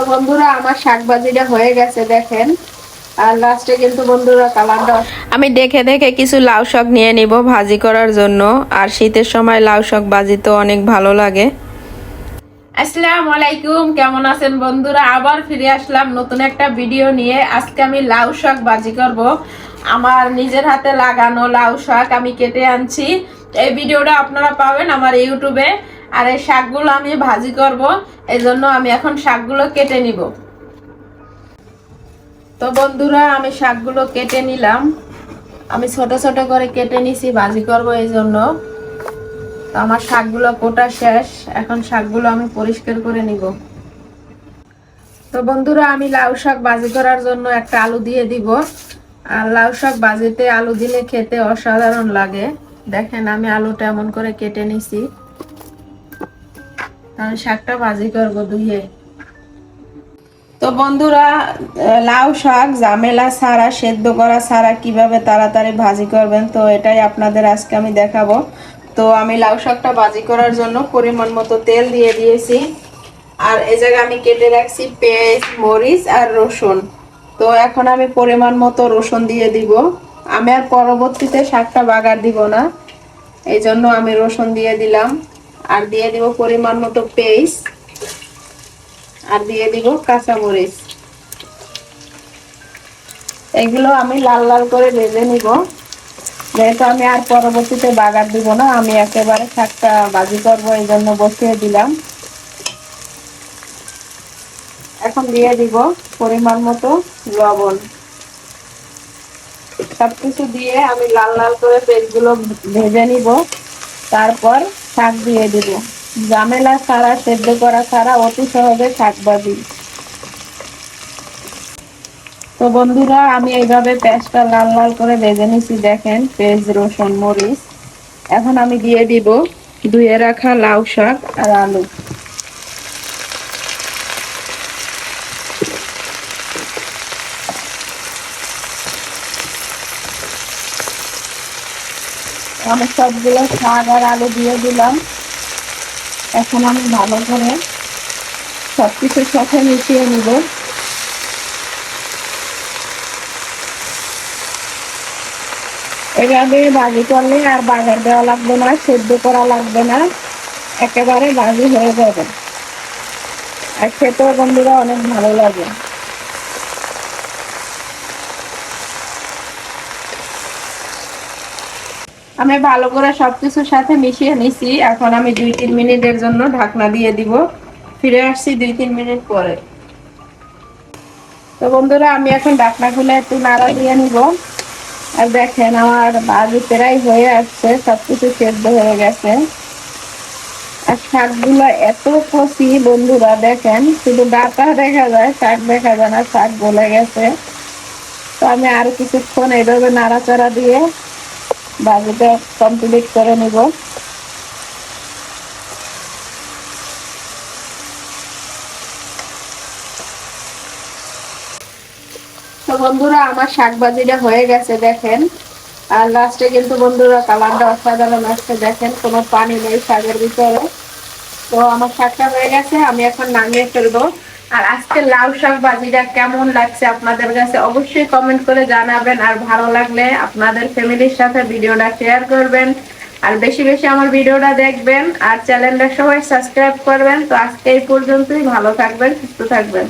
তো বন্ধুরা আমার শাক ভাজিটা হয়ে গেছে দেখেন। আর লাস্টে কিন্তু বন্ধুরা কালারটা আমি দেখে দেখে কিছু লাউ শাক নিয়ে নিব ভাজি করার জন্য। আর শীতের সময় লাউ শাক ভাজি তো অনেক ভালো লাগে। আসসালামু আলাইকুম কেমন আছেন বন্ধুরা? আবার ফিরে আসলাম নতুন একটা ভিডিও নিয়ে। আজকে আমি লাউ শাক ভাজি করব। আমার নিজের হাতে লাগানো লাউ শাক আমি কেটে আনছি। এই ভিডিওটা আপনারা পাবেন আমার ইউটিউবে। আর এই শাকগুলো আমি ভাজি করব এই জন্য আমি এখন শাকগুলো কেটে নিব। তো বন্ধুরা, আমি শাকগুলো কেটে নিলাম। আমি ছোট ছোট করে কেটে নিছি, ভাজি করব এই জন্য তো আমার শাকগুলো কোটা শেষ, এখন শাকগুলো আমি পরিষ্কার করে নিব। তো বন্ধুরা, আমি লাউ শাক ভাজি করার জন্য একটা আলু দিয়ে দিব। আর লাউ শাক ভাজিতে আলু দিলে খেতে অসাধারণ লাগে। দেখেন আমি আলুটা এমন করে কেটে নিছি। আমি শাকটা ভাজি করব ধুয়ে তো বন্ধুরা লাউ শাক, ঝামেলা ছাড়া, সেদ্ধ করা ছাড়া কীভাবে তাড়াতাড়ি ভাজি করবেন, তো এটাই আপনাদের আজকে আমি দেখাবো। তো আমি লাউ শাকটা ভাজি করার জন্য পরিমাণ মতো তেল দিয়ে দিয়েছি। আর এই জায়গায় আমি কেটে রাখছি পেঁয়াজ, মরিচ আর রসুন। তো এখন আমি পরিমাণ মতো রসুন দিয়ে দিব। আমি আর পরবর্তীতে শাকটা বাগার দিব না। এই জন্য আমি রসুন দিয়ে দিলাম। আর দিয়ে দিব পরিমাণ মতো পেস্ট। আর দিয়ে দিব কাঁচামরিচ। এগুলো আমি লাল লাল করে ভেজে নিব। যেহেতু আমি আর পরবর্তীতে বাগার দিব না, আমি একেবারে শাকটা ভাজি করব, এই জন্য বসিয়ে দিলাম। এখন দিয়ে দিব পরিমাণ মতো লবণ। সবকিছু দিয়ে আমি লাল লাল করে পেঁয়াজগুলো ভেজে নিব। তারপর শাক দিয়ে দেব। জামেলা ছাড়া, সেদ্ধ করা ছাড়া অতি সহজে শাক ভাজি তো বন্ধুরা, আমি এইভাবে পেঁয়াজটা লাল লাল করে ভেজে নিছি, দেখেন, পেঁয়াজ, রসুন, মরিচ। এখন আমি দিয়ে দিব ধুয়ে রাখা লাউ শাক আর আলু। আমি সবগুলো শাক আর আলু দিয়ে দিলাম। এখন আমি ভালো করে সব কিছুর সাথে মিশিয়ে নিব। এভাবে ভাজি করলে আর বাজার দেওয়া লাগবে না, সেদ্ধ করা লাগবে না, একেবারে ভাজি হয়ে যাবে। আর খেতেও বন্ধুরা অনেক ভালো লাগে। আমি ভালো করে সবকিছুর সাথে মিশিয়ে নিছি। এখন আমি দুই তিন মিনিটের জন্য ঢাকনা দিয়ে দিব। ফিরে আসছি দুই তিন মিনিট পরে। তো বন্ধুরা, আমি এখন ঢাকনা খুলে একটু নাড়া দিয়ে নিব। আর দেখেন, আমার বাজি প্রায় হয়ে আসছে, সবকিছু সেদ্ধ হয়ে গেছে। আর শাকগুলো এত কষি বন্ধুরা, দেখেন, শুধু ডাটা দেখা যায়, শাক দেখা যায় না, শাক গলে গেছে। তো আমি আরও কিছুক্ষণ এইভাবে নাড়াচাড়া দিয়ে বাজিটা কমপ্লিট করে নিব। তো বন্ধুরা, আমার শাক ভাজিটা হয়ে গেছে, দেখেন। আর লাস্টে কিন্তু বন্ধুরা কালারটা অসাধারণ আসছে, দেখেন, কোনো পানি নেই শাকের ভিতরে। তো আমার শাকটা হয়ে গেছে, আমি এখন নামিয়ে ফেলব। আর আজকে লাউ শাক ভাজিটা কেমন লাগছে আপনাদের কাছে অবশ্যই কমেন্ট করে জানাবেন। আর ভালো লাগলে আপনাদের ফ্যামিলির সাথে ভিডিওটা শেয়ার করবেন। আর বেশি বেশি আমার ভিডিওটা দেখবেন। আর চ্যানেলটা সবাই সাবস্ক্রাইব করবেন। তো আজকে এই পর্যন্তই। ভালো থাকবেন, সুস্থ থাকবেন।